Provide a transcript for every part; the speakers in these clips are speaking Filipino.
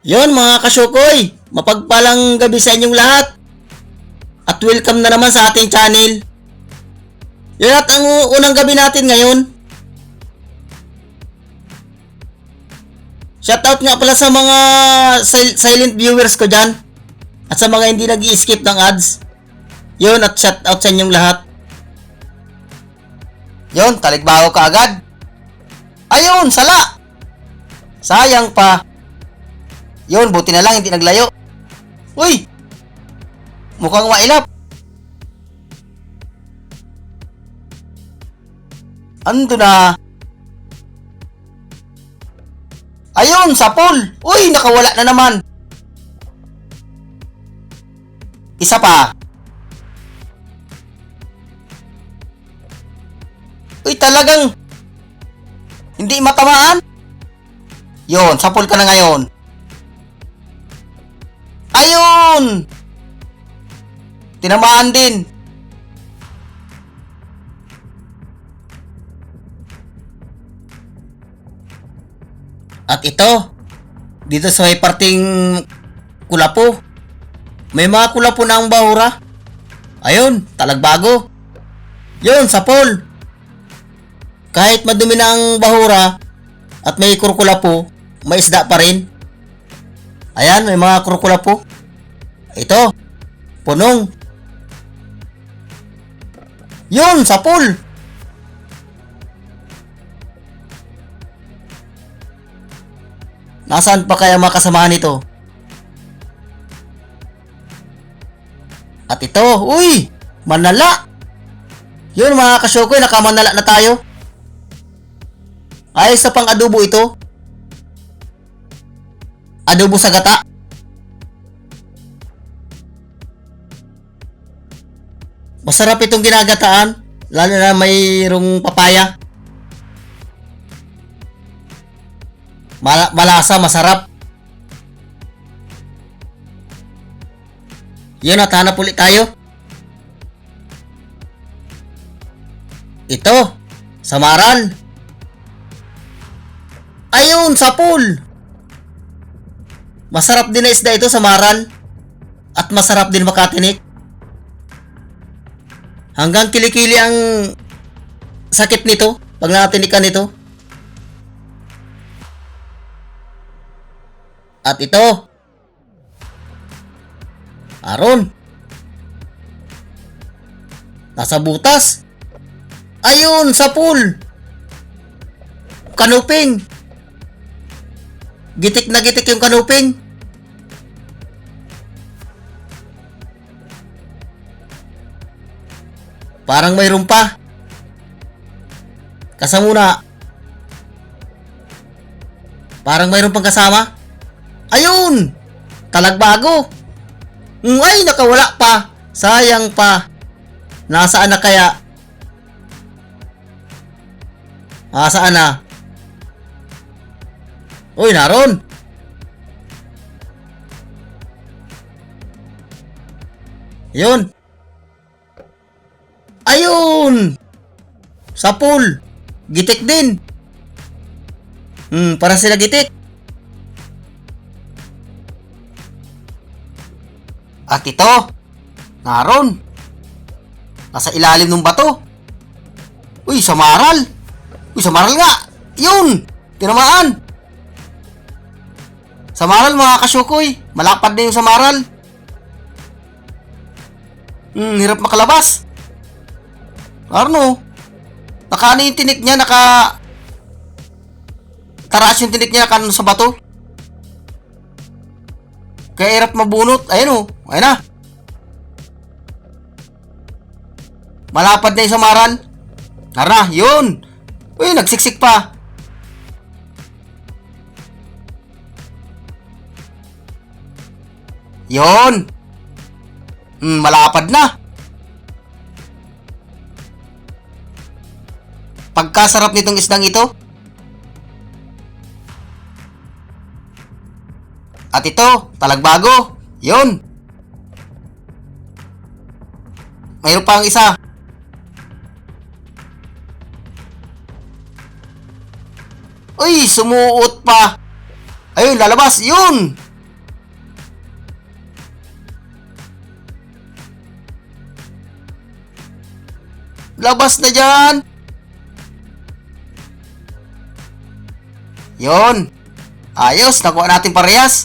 Yon mga kasyukoy, mapagpalang gabi sa inyong lahat. At welcome na naman sa ating channel. Yan at ang unang gabi natin ngayon. Shoutout nga pala sa mga sil- silent viewers ko dyan. At sa mga hindi nag skip ng ads. Yun at shoutout sa inyong lahat. Yun, talikbago ka agad. Ayun, sala! Sayang pa. Yun, buti na lang hindi naglayo. Uy! Mukhang mailap. Ando na. Ayun, sa pool. Uy, nakawala na naman. Isa pa. Uy, talagang hindi matamaan. Yon, sa pool ka na ngayon. Ayun! Tinamaan din. At ito, dito sa may parting kulapo, may mga kulapo na ang bahura. Ayun, talagbago. Yun, sa pool. Kahit madumi na ang bahura at may kurkulapo, may isda pa rin. Ayan, may mga kurkulapo. Ito, punong. Yun, sa pool. Nasaan pa kaya mga kasamahan nito? At ito, uy! Manala! Yun mga kasyokoy, nakamanala na tayo. Ayos sa pang adobo ito. Adobo sa gata. Masarap itong ginagataan, lalo na mayroong papaya. Mala- malasa, masarap. Yun at hanap ulit tayo. Ito, samaran. Ayun, sa pool. Masarap din na isda ito, samaran. At masarap din makatinik. Hanggang kilikili ang sakit nito pag nakatinikan nito. At ito. Aron. Nasa butas. Ayun, sa pool. Kanuping. Gitik na gitik yung kanuping. Parang mayroon pa. Kasamuna. Parang mayroon pang kasama. Ayun! Talagbago. Ay, nakawala pa. Sayang pa. Nasaan na kaya? Nasaan na? Uy, naron. Yun. Ayun! Sa pool. Gitik din. Hmm, para sila gitik. At ito, naron. Nasa ilalim ng bato. Uy, samaral. Uy, samaral nga. Yun! Tinamaan. Samaral mga kasyukoy. Malapad na yung samaral. Hmm, hirap makalabas. Arno. Naka ano yung tinik niya, naka... Taraas yung tinik niya, ano sa bato. Kaya hirap mabunot. Ayun o. Ayun na. Malapad na yung samaran. Tara, yun. Uy, nagsiksik pa. Yun. Hmm, malapad na. napakasarap nitong isdang ito. At ito, talagbago. Yun. Mayroon pa ang isa. Uy, sumuot pa. Ayun, lalabas. Yun. Labas na dyan. Yon! Ayos, nakuha natin parehas.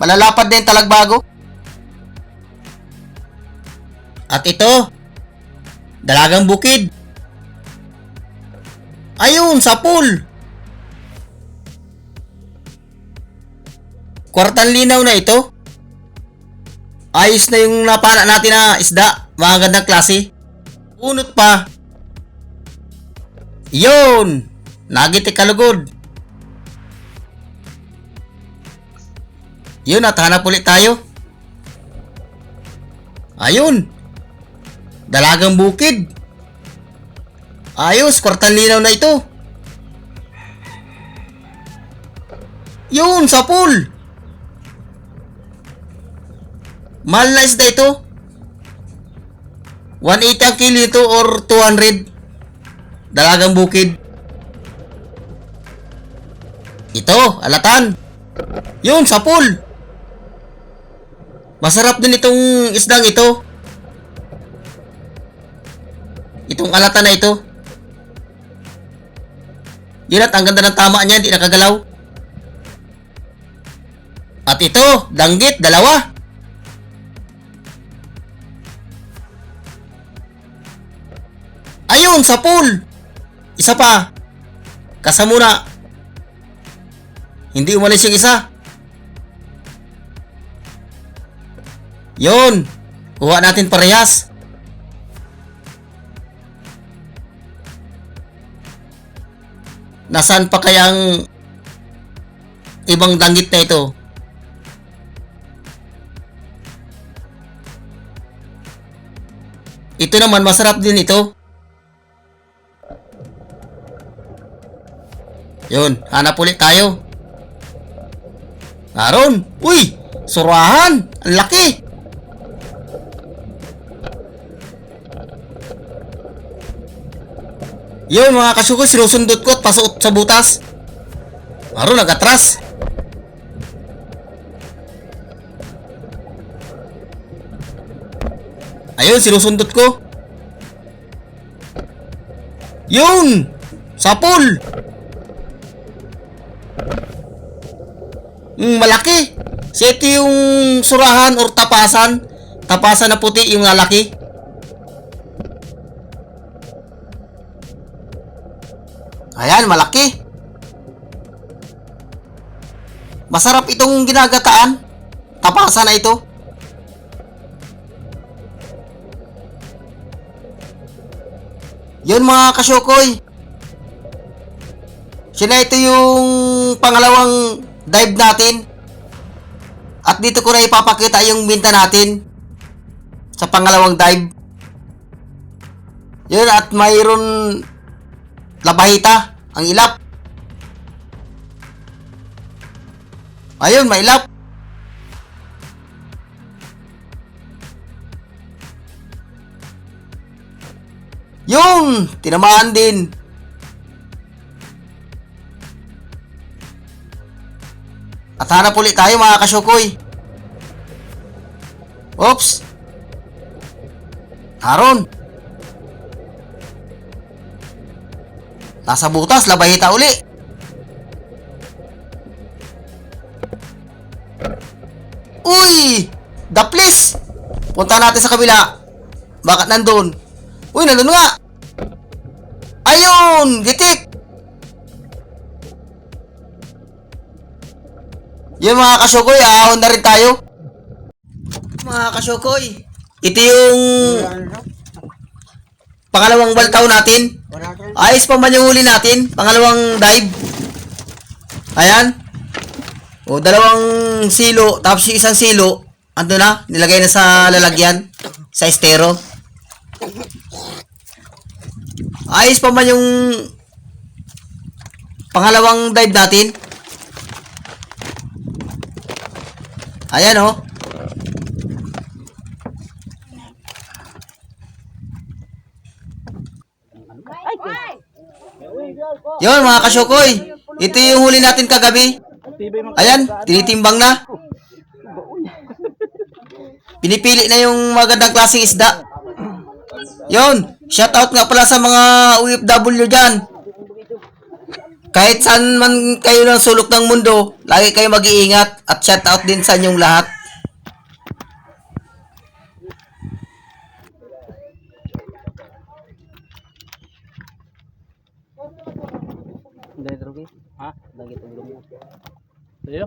Malalapad din talagbago. At ito, dalagang bukid. Ayun, sa pool. Kwartang linaw na ito. Ayos na yung napana natin na isda. Mga gandang klase. Unot pa. Yun! Nagiti kalugod. Yun at hanap ulit tayo. Ayun. Dalagang bukid. Ayos, kwartang linaw na ito. Yun, sa pool. Mahal na isda ito. 180 ang kilo ito or 200. Dalagang bukid. Ito, alatan. Yun, sa pool. Masarap din itong isdang ito. Itong alatan na ito. Yun at ang ganda ng tama niya, hindi nakagalaw. At ito, danggit, dalawa. Ayun, sa pool. Isa pa. Kasa muna. Hindi umalis yung isa. Yun. Kuha natin parehas. Nasaan pa kayang ibang danggit na ito? Ito naman, masarap din ito. Yun, hanap ulit tayo. Aron! Uy! Surahan! Ang laki! Yun mga kasuko, sinusundot ko at pasok sa butas. Aron, nagatras. Ayun, sinusundot ko. Yun! Sa Mm, malaki. Ito yung surahan or tapasan. Tapasan na puti yung lalaki. Ayan, malaki. Masarap itong ginagataan. Tapasan na ito. Yun mga kasyokoy. Sina ito yung pangalawang dive natin. At dito ko na ipapakita yung binta natin sa pangalawang dive. Yun at mayroon labahita ang ilap. Ayun, may ilap. Yung tinamaan din. At hanap ulit tayo mga kasyukoy. Oops. Haron. Nasa butas, labahita uli. Uy! Daplis! Punta natin sa kabila. Bakit nandun? Uy, nandun nga! Ayun! Gitik! Yung mga kasyokoy, ahon na rin tayo. Mga kasyokoy, ito yung pangalawang baltaw natin. Ayos pa man yung huli natin. Pangalawang dive. Ayan. O, dalawang silo, tapos yung isang silo, ando na, nilagay na sa lalagyan, sa estero. Ayos pa man yung pangalawang dive natin. Ayan oh. Yun mga kasyokoy. Ito yung huli natin kagabi. Ayan, tinitimbang na. Pinipili na yung magandang klaseng isda. Yun, shout out nga pala sa mga OFW dyan. Kahit saan man kayo ng sulok ng mundo, lagi kayo mag-iingat at shout out din sa inyong lahat. Dari Rugi? Ha? Lagi itu belum. Ayo.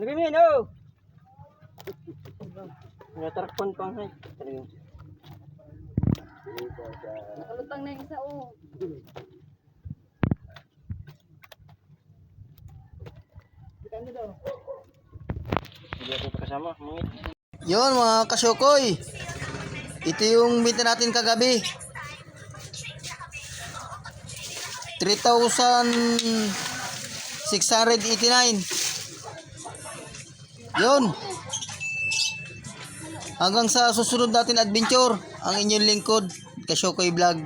Lagi ni no. Nga tarakpan pang hay. Kalutang na yung isa oh. Hindi ako kasama, mangit. Yun mga kasyokoy. Ito yung meet natin kagabi. 3,689. Yun. Hanggang sa susunod natin adventure, ang inyong lingkod, Kasyokoy Vlog.